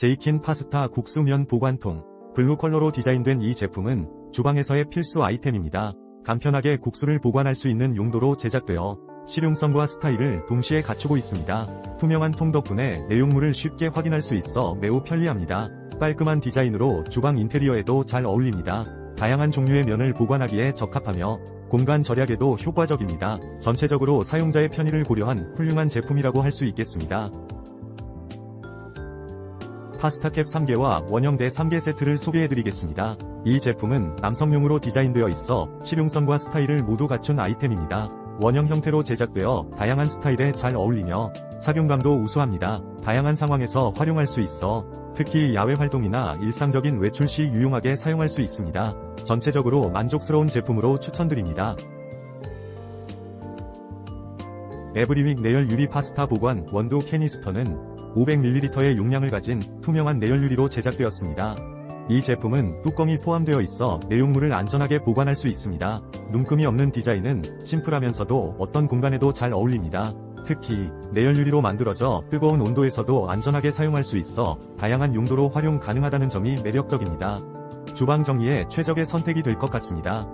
제이킨 파스타 국수면 보관통. 블루 컬러로 디자인된 이 제품은 주방에서의 필수 아이템입니다. 간편하게 국수를 보관할 수 있는 용도로 제작되어 실용성과 스타일을 동시에 갖추고 있습니다. 투명한 통 덕분에 내용물을 쉽게 확인할 수 있어 매우 편리합니다. 깔끔한 디자인으로 주방 인테리어에도 잘 어울립니다. 다양한 종류의 면을 보관하기에 적합하며 공간 절약에도 효과적입니다. 전체적으로 사용자의 편의를 고려한 훌륭한 제품이라고 할 수 있겠습니다. 파스타캡 3개와 원형대 3개 세트를 소개해드리겠습니다. 이 제품은 남성용으로 디자인되어 있어 실용성과 스타일을 모두 갖춘 아이템입니다. 원형 형태로 제작되어 다양한 스타일에 잘 어울리며 착용감도 우수합니다. 다양한 상황에서 활용할 수 있어 특히 야외 활동이나 일상적인 외출 시 유용하게 사용할 수 있습니다. 전체적으로 만족스러운 제품으로 추천드립니다. 에브리윅 내열 유리 파스타 보관 원두 캐니스터는 500ml의 용량을 가진 투명한 내열 유리로 제작되었습니다. 이 제품은 뚜껑이 포함되어 있어 내용물을 안전하게 보관할 수 있습니다. 눈금이 없는 디자인은 심플하면서도 어떤 공간에도 잘 어울립니다. 특히 내열 유리로 만들어져 뜨거운 온도에서도 안전하게 사용할 수 있어 다양한 용도로 활용 가능하다는 점이 매력적입니다. 주방 정리에 최적의 선택이 될 것 같습니다.